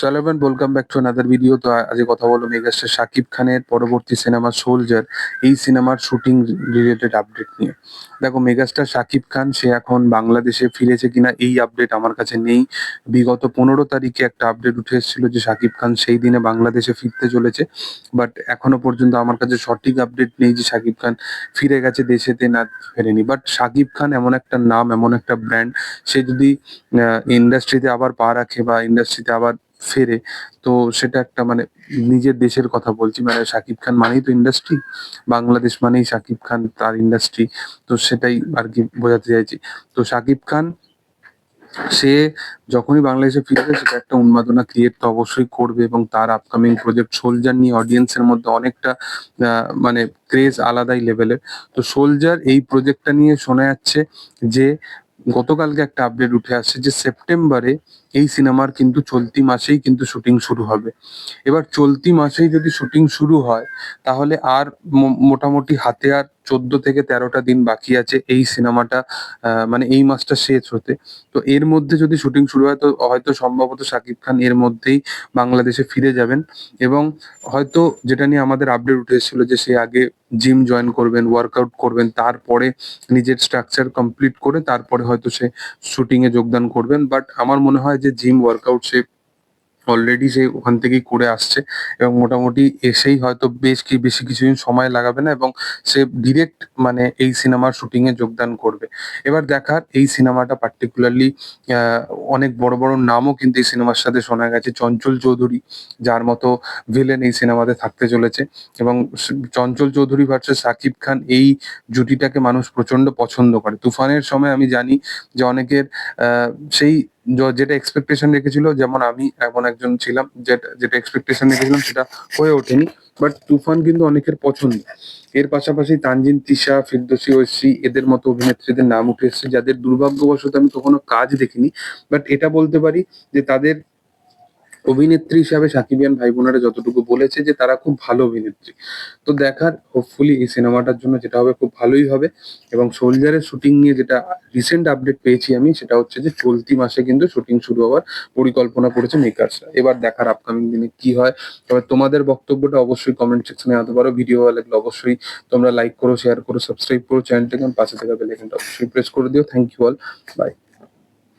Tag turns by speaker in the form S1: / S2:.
S1: সালামান welcome back to video তো আজকে কথা বলব মেগাস্টার শাকিব খানের পরবর্তী সিনেমা সোলজার এই সিনেমার শুটিং রিলেটেড আপডেট নিয়ে। দেখো মেগাস্টার শাকিব খান, সে এখন বাংলাদেশে ফিরেছে কিনা, এই আপডেট আমার কাছে নেই। বিগত পনেরো তারিখে একটা আপডেট উঠে এসেছিল যে শাকিব খান সেই দিনে বাংলাদেশে ফিরতে চলেছে। বাট এখনও পর্যন্ত আমার কাছে সঠিক আপডেট নেই যে শাকিব খান ফিরে গেছে দেশেতে না ফেরেনি। বাট শাকিব খান এমন একটা নাম, এমন একটা ব্র্যান্ড সে যদি ইন্ডাস্ট্রিতে আবার পা রাখে বা ইন্ডাস্ট্রিতে আবার ফেরে। তো সেটা একটা মানে নিজের দেশের কথা বলছি মানে শাকিব খান মানেই তো ইন্ডাস্ট্রি বাংলাদেশ মানেই শাকিব খান তার ইন্ডাস্ট্রি তো সেটাই আর কি বোঝাতে চাইছি। তো শাকিব খান, সে যখনই বাংলাদেশে ফিরবে সেটা একটা উন্মাদনা ক্রিয়েট তো অবশ্যই করবে এবং তার আপকামিং প্রজেক্ট সোলজার নিয়ে অডিয়েন্সের মধ্যে অনেকটা মানে ক্রেজ আলাদাই লেভেলের তো সোলজার এই প্রজেক্টটা নিয়ে শোনা যাচ্ছে যে, গতকালকে একটা আপডেট উঠে আসছে যে সেপ্টেম্বরে এই সিনেমার কিন্তু চলতি মাসেই কিন্তু শুটিং শুরু হবে। এবার চলতি মাসেই যদি শুটিং শুরু হয়, তাহলে আর মোটামুটি হাতে আর চোদ্দ থেকে তেরোটা দিন বাকি আছে এই সিনেমাটা মানে এই মাসটা শেষ হতে। তো এর মধ্যে যদি শুটিং শুরু হয়, তো হয়তো সম্ভবত শাকিব খান এর মধ্যেই বাংলাদেশে ফিরে যাবেন। এবং হয়তো যেটা নিয়ে আমাদের আপডেট উঠে এসেছিল যে সে আগে জিম জয়েন করবেন ওয়ার্কআউট করবেন, তারপরে নিজের স্ট্রাকচার কমপ্লিট করে তারপরে হয়তো সে শুটিং এ যোগদান করবেন। বাট আমার মনে হয় যে জিম ওয়ার্কআউট সে অলরেডি সে ওখান থেকেই করে আসছে এবং মোটামুটি এসেই হয়তো বেশ কি, বেশি কিছুদিন সময় লাগাবে না এবং সে ডিরেক্ট মানে এই সিনেমার শুটিং এ যোগদান করবে। এবার দেখার এই সিনেমাটা পার্টিকুলারলি অনেক বড় বড় নামও কিন্তু এই সিনেমার সাথে শোনা গেছে। চঞ্চল চৌধুরী, যার মতো ভিলেন এই সিনেমাতে থাকতে চলেছে এবং চঞ্চল চৌধুরী ভার্সেস সাকিব খান এই জুটিটাকে মানুষ প্রচণ্ড পছন্দ করে। তুফানের সময় আমি জানি যে অনেকের সেই য- যেটা এক্সপেকটেশন রেখেছিল, যেমন আমি এমন একজন ছিলাম, যেটা যেটা এক্সপেকটেশন রেখেছিলাম, সেটা হয়ে ওঠেনি। বাট তুফান কিন্তু অনেকের পছন্দ। এর পাশাপাশি তানজিন, তিশা, ফিরদোসি ঐশী এদের মতো অভিনেত্রীদের নাম উঠে এসেছে, যাদের দুর্ভাগ্যবশত আমি কখনো কাজ দেখিনি। বাট এটা বলতে পারি যে তাদের অভিনেত্রী হিসাবে সাকিবিয়ান ভাই বোনেরা যতটুকু বলেছে যে তারা খুব ভালো অভিনেত্রী। তো দেখার হোপফুলি এই সিনেমাটার জন্য যেটা হবে খুব ভালোই হবে এবং সোলজারের শুটিং নিয়ে যেটা রিসেন্ট আপডেট পেয়েছি আমি, সেটা হচ্ছে যে চলতি মাসে কিন্তু শুটিং শুরু হওয়ার পরিকল্পনা করেছে মেকার্সরা এবার দেখার আপকামিং দিনে কি হয়, তবে তোমাদের বক্তব্যটা অবশ্যই কমেন্ট সেকশনে আনতে পারো। ভিডিও ভালো লাগলে অবশ্যই তোমরা লাইক করো শেয়ার করো সাবস্ক্রাইব করো চ্যানেলটাকে পাশে থাকা বেল আইকনটা অবশ্যই প্রেস করে দিও। Thank you all by